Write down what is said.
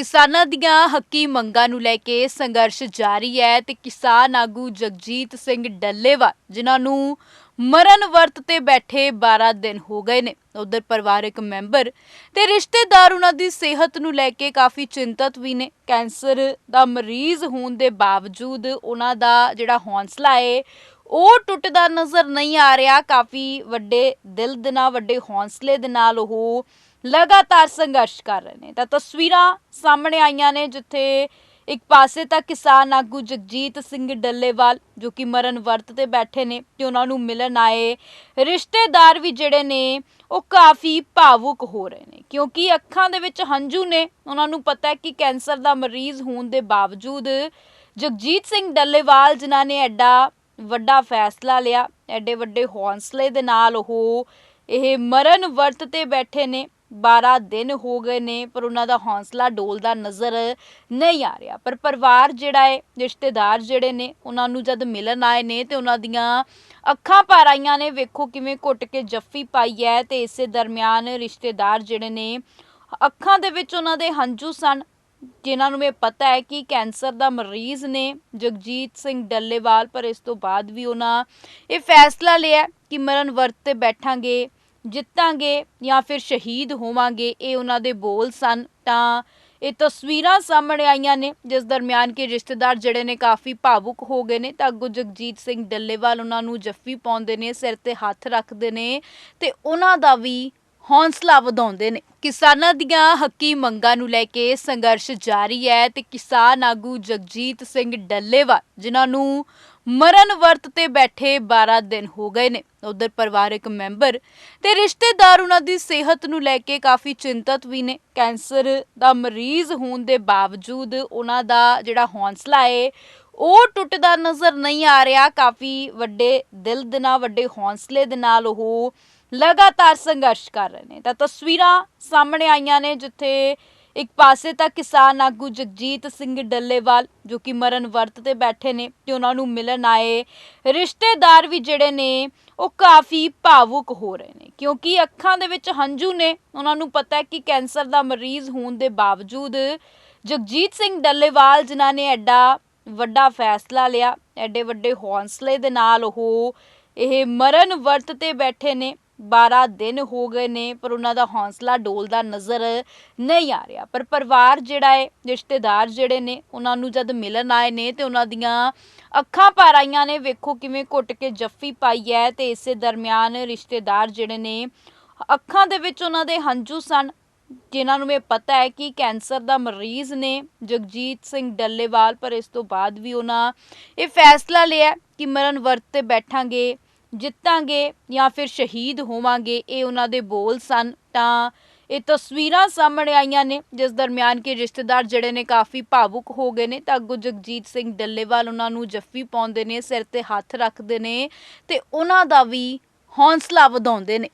ਕਿਸਾਨਾਂ ਦੀਆਂ ਹੱਕੀ ਮੰਗਾਂ ਨੂੰ ਲੈ ਕੇ ਸੰਘਰਸ਼ ਜਾਰੀ ਹੈ ਤੇ ਕਿਸਾਨ ਆਗੂ ਜਗਜੀਤ ਸਿੰਘ ਡੱਲੇਵਾਲ, ਜਿਨ੍ਹਾਂ ਨੂੰ ਮਰਨ ਵਰਤ ਤੇ ਬੈਠੇ 12 ਦਿਨ ਹੋ ਗਏ ਨੇ। ਉਧਰ ਪਰਿਵਾਰਕ ਮੈਂਬਰ ਤੇ ਰਿਸ਼ਤੇਦਾਰ ਉਹਨਾਂ ਦੀ ਸਿਹਤ ਨੂੰ ਲੈ ਕੇ ਕਾਫੀ ਚਿੰਤਤ ਵੀ ਨੇ। ਕੈਂਸਰ ਦਾ ਮਰੀਜ਼ ਹੋਣ ਦੇ ਬਾਵਜੂਦ ਉਹਨਾਂ ਦਾ ਜਿਹੜਾ ਹੌਸਲਾ ਹੈ ਉਹ ਟੁੱਟਦਾ ਨਜ਼ਰ ਨਹੀਂ ਆ ਰਿਹਾ। ਕਾਫੀ ਵੱਡੇ ਦਿਲ ਦੇ ਨਾਲ, ਵੱਡੇ ਹੌਸਲੇ ਦੇ ਨਾਲ ਉਹ ਲਗਾਤਾਰ ਸੰਘਰਸ਼ ਕਰ ਰਹੇ ਨੇ। ਤਾਂ ਤਸਵੀਰਾਂ ਸਾਹਮਣੇ ਆਈਆਂ ਨੇ, ਜਿੱਥੇ ਇੱਕ ਪਾਸੇ ਤਾਂ ਕਿਸਾਨ ਆਗੂ ਜਗਜੀਤ ਸਿੰਘ ਡੱਲੇਵਾਲ, ਜੋ ਕਿ ਮਰਨ ਵਰਤ ਤੇ ਬੈਠੇ ਨੇ ਤੇ ਉਹਨਾਂ ਨੂੰ ਮਿਲਣ ਆਏ ਰਿਸ਼ਤੇਦਾਰ ਵੀ ਜਿਹੜੇ ਨੇ, ਉਹ ਕਾਫੀ ਭਾਵੁਕ ਹੋ ਰਹੇ ਨੇ। ਕਿਉਂਕਿ ਅੱਖਾਂ ਦੇ ਵਿੱਚ ਹੰਝੂ ਨੇ। ਉਹਨਾਂ ਨੂੰ ਪਤਾ ਹੈ ਕਿ ਕੈਂਸਰ ਦਾ ਮਰੀਜ਼ ਹੋਣ ਦੇ ਬਾਵਜੂਦ ਜਗਜੀਤ ਸਿੰਘ ਡੱਲੇਵਾਲ, ਜਿਨ੍ਹਾਂ ਨੇ ਐਡਾ ਵੱਡਾ ਫੈਸਲਾ ਲਿਆ। ਐਡੇ ਵੱਡੇ ਹੌਸਲੇ ਦੇ ਨਾਲ ਉਹ ਇਹ ਮਰਨ ਵਰਤ ਤੇ ਬੈਠੇ ਨੇ। 12 ਦਿਨ ਹੋ ਗਏ ਨੇ, ਪਰ ਉਹਨਾਂ ਦਾ ਹੌਸਲਾ ਡੋਲਦਾ ਨਜ਼ਰ ਨਹੀਂ ਆ ਰਿਹਾ। ਪਰ ਪਰਿਵਾਰ ਜਿਹੜਾ ਹੈ ਰਿਸ਼ਤੇਦਾਰ ਜਿਹੜੇ ਨੇ, ਉਹਨਾਂ ਨੂੰ ਜਦ ਮਿਲਣ ਆਏ ਨੇ ਤੇ ਉਹਨਾਂ ਦੀਆਂ ਅੱਖਾਂ ਭਰ ਆਈਆਂ ਨੇ, ਵੇਖੋ ਕਿਵੇਂ ਘੁੱਟ ਕੇ ਜੱਫੀ ਪਾਈ ਹੈ ਤੇ ਇਸੇ ਦਰਮਿਆਨ ਰਿਸ਼ਤੇਦਾਰ ਜਿਹੜੇ ਨੇ, ਅੱਖਾਂ ਦੇ ਵਿੱਚ ਉਹਨਾਂ ਦੇ ਹੰਝੂ ਸਨ। ਜਿਨ੍ਹਾਂ ਨੂੰ ਇਹ ਪਤਾ ਹੈ ਕਿ ਕੈਂਸਰ ਦਾ ਮਰੀਜ਼ ਨੇ ਜਗਜੀਤ ਸਿੰਘ ਡੱਲੇਵਾਲ, ਪਰ ਇਸ ਤੋਂ ਬਾਅਦ ਵੀ ਉਹਨਾਂ ਇਹ ਫੈਸਲਾ ਲਿਆ ਕਿ ਮਰਨ ਵਰਤ ਤੇ ਬੈਠਾਂਗੇ, ਜਿੱਤਾਂਗੇ ਜਾਂ ਫਿਰ ਸ਼ਹੀਦ ਹੋਵਾਂਗੇ, ਇਹ ਉਹਨਾਂ ਦੇ ਬੋਲ ਸਨ। ਤਾਂ ਇਹ ਤਸਵੀਰਾਂ ਸਾਹਮਣੇ ਆਈਆਂ ਨੇ, ਜਿਸ ਦਰਮਿਆਨ ਕਿ ਰਿਸ਼ਤੇਦਾਰ ਜਿਹੜੇ ਨੇ ਕਾਫੀ ਭਾਵੁਕ ਹੋ ਗਏ ਨੇ, ਤਾਂ ਅੱਗੋਂ ਜਗਜੀਤ ਸਿੰਘ ਡੱਲੇਵਾਲ ਉਹਨਾਂ ਨੂੰ ਜੱਫੀ ਪਾਉਂਦੇ ਨੇ, ਸਿਰ ਤੇ ਹੱਥ ਰੱਖਦੇ ਨੇ ਤੇ ਉਹਨਾਂ ਦਾ ਵੀ ਹੌਸਲਾ ਵਧਾਉਂਦੇ ਨੇ। ਕਿਸਾਨਾਂ ਦੀਆਂ ਹੱਕੀ ਮੰਗਾਂ ਨੂੰ ਲੈ ਕੇ ਸੰਘਰਸ਼ ਜਾਰੀ ਹੈ ਤੇ ਕਿਸਾਨ ਆਗੂ ਜਗਜੀਤ ਸਿੰਘ ਡੱਲੇਵਾਲ, ਜਿਨ੍ਹਾਂ ਨੂੰ ਮਰਨ ਵਰਤ ਤੇ ਬੈਠੇ 12 ਦਿਨ ਹੋ ਗਏ ਨੇ, ਉਧਰ ਪਰਿਵਾਰਕ ਮੈਂਬਰ ਤੇ ਰਿਸ਼ਤੇਦਾਰ ਉਹਨਾਂ ਦੀ ਸਿਹਤ ਨੂੰ ਲੈ ਕੇ ਕਾਫੀ ਚਿੰਤਤ ਵੀ ਨੇ। ਕੈਂਸਰ ਦਾ ਮਰੀਜ਼ ਹੋਣ ਦੇ ਬਾਵਜੂਦ ਉਹਨਾਂ ਦਾ ਜਿਹੜਾ ਹੌਸਲਾ ਹੈ ਉਹ ਟੁੱਟਦਾ ਨਜ਼ਰ ਨਹੀਂ ਆ ਰਿਹਾ। ਕਾਫੀ ਵੱਡੇ ਦਿਲ ਦੇ ਨਾਲ, ਵੱਡੇ ਹੌਸਲੇ ਦੇ ਨਾਲ ਉਹ ਲਗਾਤਾਰ ਸੰਘਰਸ਼ ਕਰ ਰਹੇ ਨੇ। ਤਾਂ ਤਸਵੀਰਾਂ ਸਾਹਮਣੇ ਆਈਆਂ ਨੇ, ਜਿੱਥੇ ਇੱਕ ਪਾਸੇ ਤਾਂ ਕਿਸਾਨ ਆਗੂ ਜਗਜੀਤ ਸਿੰਘ ਡੱਲੇਵਾਲ, ਜੋ ਕਿ ਮਰਨ ਵਰਤ ਤੇ ਬੈਠੇ ਨੇ ਤੇ ਉਹਨਾਂ ਨੂੰ ਮਿਲਣ ਆਏ ਰਿਸ਼ਤੇਦਾਰ ਵੀ ਜਿਹੜੇ ਨੇ, ਉਹ ਕਾਫੀ ਭਾਵੁਕ ਹੋ ਰਹੇ ਨੇ। ਕਿਉਂਕਿ ਅੱਖਾਂ ਦੇ ਵਿੱਚ ਹੰਝੂ ਨੇ। ਉਹਨਾਂ ਨੂੰ ਪਤਾ ਹੈ ਕਿ ਕੈਂਸਰ ਦਾ ਮਰੀਜ਼ ਹੋਣ ਦੇ ਬਾਵਜੂਦ ਜਗਜੀਤ ਸਿੰਘ ਡੱਲੇਵਾਲ, ਜਿਨ੍ਹਾਂ ਨੇ ਐਡਾ ਵੱਡਾ ਫੈਸਲਾ ਲਿਆ। ਐਡੇ ਵੱਡੇ ਹੌਸਲੇ ਦੇ ਨਾਲ ਉਹ ਇਹ ਮਰਨ ਵਰਤ ਤੇ ਬੈਠੇ ਨੇ। 12 ਦਿਨ ਹੋ ਗਏ ਨੇ, ਪਰ ਉਹਨਾਂ ਦਾ ਹੌਸਲਾ ਡੋਲਦਾ ਨਜ਼ਰ ਨਹੀਂ ਆ ਰਿਹਾ। ਪਰ ਪਰਿਵਾਰ ਜਿਹੜਾ ਹੈ ਰਿਸ਼ਤੇਦਾਰ ਜਿਹੜੇ ਨੇ, ਉਹਨਾਂ ਨੂੰ ਜਦ ਮਿਲਣ ਆਏ ਨੇ ਤੇ ਉਹਨਾਂ ਦੀਆਂ ਅੱਖਾਂ ਭਰ ਆਈਆਂ ਨੇ, ਵੇਖੋ ਕਿਵੇਂ ਘੁੱਟ ਕੇ ਜੱਫੀ ਪਾਈ ਹੈ ਤੇ ਇਸੇ ਦਰਮਿਆਨ ਰਿਸ਼ਤੇਦਾਰ ਜਿਹੜੇ ਨੇ, ਅੱਖਾਂ ਦੇ ਵਿੱਚ ਉਹਨਾਂ ਦੇ ਹੰਝੂ ਸਨ। ਜਿਨ੍ਹਾਂ ਨੂੰ ਇਹ ਪਤਾ ਹੈ ਕਿ ਕੈਂਸਰ ਦਾ ਮਰੀਜ਼ ਨੇ ਜਗਜੀਤ ਸਿੰਘ ਡੱਲੇਵਾਲ, ਪਰ ਇਸ ਤੋਂ ਬਾਅਦ ਵੀ ਉਹਨਾਂ ਇਹ ਫੈਸਲਾ ਲਿਆ ਕਿ ਮਰਨ ਵਰਤ ਤੇ ਬੈਠਾਂਗੇ, ਜਿੱਤਾਂਗੇ ਜਾਂ ਫਿਰ ਸ਼ਹੀਦ ਹੋਵਾਂਗੇ, ਇਹ ਉਹਨਾਂ ਦੇ ਬੋਲ ਸਨ। ਤਾਂ ਇਹ ਤਸਵੀਰਾਂ ਸਾਹਮਣੇ ਆਈਆਂ ਨੇ, ਜਿਸ ਦਰਮਿਆਨ ਕਿ ਰਿਸ਼ਤੇਦਾਰ ਜਿਹੜੇ ਨੇ ਕਾਫੀ ਭਾਵੁਕ ਹੋ ਗਏ ਨੇ, ਤਾਂ ਅੱਗੋਂ ਜਗਜੀਤ ਸਿੰਘ ਡੱਲੇਵਾਲ ਉਹਨਾਂ ਨੂੰ ਜੱਫੀ ਪਾਉਂਦੇ ਨੇ, ਸਿਰ ਤੇ ਹੱਥ ਰੱਖਦੇ ਨੇ ਤੇ ਉਹਨਾਂ ਦਾ ਵੀ ਹੌਂਸਲਾ ਵਧਾਉਂਦੇ ਨੇ।